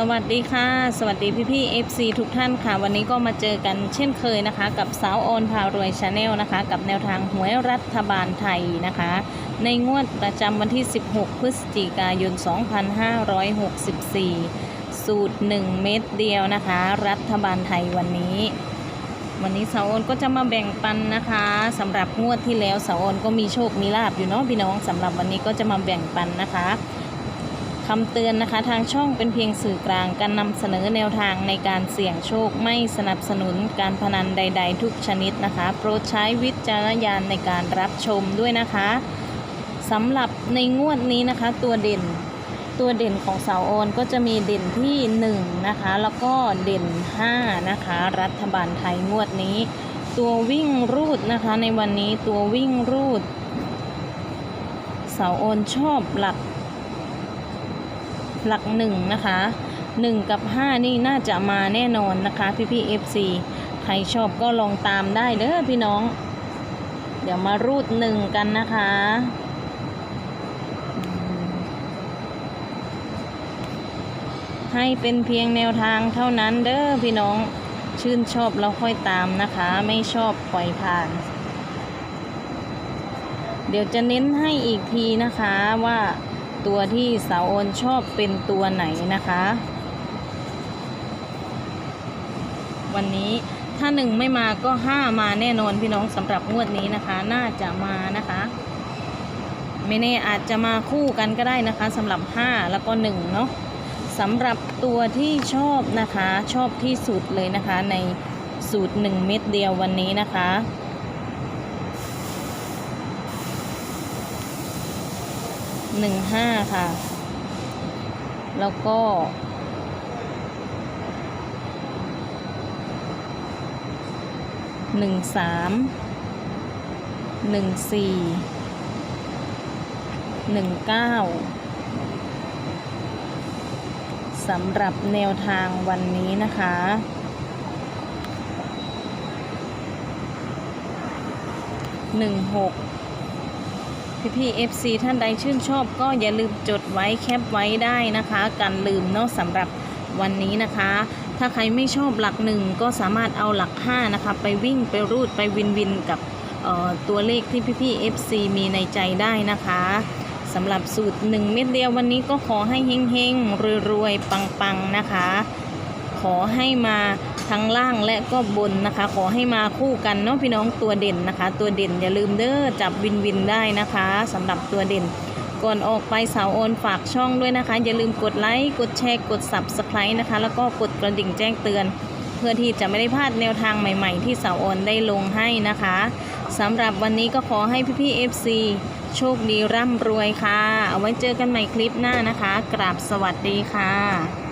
สวัสดีค่ะ สวัสดีพี่พี่ FC ทุกท่านค่ะ วันนี้ก็มาเจอกันเช่นเคยนะคะ กับสาวออนพารวยชาแนลนะคะ กับแนวทางหวยรัฐบาลไทยนะคะ ในงวดประจำวันที่ 16 พฤศจิกายน 2564 สูตร 1 เม็ดเดียวนะคะ รัฐบาลไทยวันนี้ วันนี้สาวออนก็จะมาแบ่งปันนะคะสำหรับงวดที่แล้วสาวออนก็มีโชคมีลาบอยู่เนาะพี่น้องสำหรับวันนี้ก็จะมาแบ่งปันนะคะ คำเตือนนะคะทางช่องเป็นเพียงสื่อกลางการนำเสนอแนวทางในการเสี่ยงโชคไม่สนับสนุนการพนันใด ๆ ทุกชนิดนะคะ โปรดใช้วิจารณญาณในการรับชมด้วยนะคะสำหรับในงวดนี้นะคะตัวเด่นตัวเด่นของสาวโอนก็จะมีเด่นที่ 1 นะคะ แล้วก็เด่น 5 นะคะ รัฐบาลไทยงวดนี้ ตัววิ่งรูดนะคะในวันนี้ตัววิ่งรูดสาวโอนชอบหลัก หลักหนึ่งนะคะหนึ่งกับห้านี่น่าจะมาแน่นอนนะคะ พี่พี่เอฟซีใครชอบก็ลองตามได้เด้อพี่น้อง เดี๋ยวมารูดหนึ่งกันนะคะให้เป็นเพียงแนวทางเท่านั้นเด้อพี่น้องชื่นชอบแล้วค่อยตามนะคะ ไม่ชอบปล่อยผ่าน เดี๋ยวจะเน้นให้อีกทีนะคะว่า ตัวที่สาวโอนชอบเป็นตัวไหนนะคะ วันนี้ถ้าหนึ่งไม่มาก็ห้ามาแน่นอนพี่น้องสำหรับงวดนี้นะคะ น่าจะมานะคะ ไม่แน่อาจจะมาคู่กันก็ได้นะคะสำหรับห้าแล้วก็หนึ่งเนาะสำหรับตัวที่ชอบนะคะชอบที่สุดเลยนะคะ ในสูตรหนึ่งเม็ดเดียววันนี้นะคะ หนึ่งห้าค่ะ แล้วก็หนึ่งสามหนึ่งสี่หนึ่งเก้าสำหรับแนวทางวันนี้นะคะ หนึ่งหก พี่พี่เอฟซีท่านใดชื่นชอบก็อย่าลืมจดไว้แคปไว้ได้นะคะกันลืมเนาะสำหรับวันนี้นะคะ ถ้าใครไม่ชอบหลักหนึ่งก็สามารถเอาหลักห้านะคะไปวิ่งไปรูดไปวินวินกับตัวเลขที่พี่พี่เอฟซีมีในใจได้นะคะสำหรับสูตร 1 เม็ดเดียววันนี้ก็ขอให้เฮงเฮงรวยรวยๆปังๆนะคะ ขอให้มาทั้งล่างและก็บนนะคะ ขอให้มาคู่กันเนาะพี่น้องตัวเด่นนะคะ ตัวเด่นอย่าลืมเด้อจับวินวินได้นะคะสำหรับตัวเด่นก่อนออกไปสาวโอนฝากช่องด้วยนะคะ อย่าลืมกดไลค์กดแชร์กด subscribe นะคะ แล้วก็กดกระดิ่งแจ้งเตือน เพื่อที่จะไม่ได้พลาดแนวทางใหม่ๆ ที่สาวโอนได้ลงให้นะคะสำหรับวันนี้ก็ขอให้พี่ๆ FC โชคดีร่ำรวยค่ะ เอาไว้เจอกันใหม่คลิปหน้านะคะ กราบสวัสดีค่ะ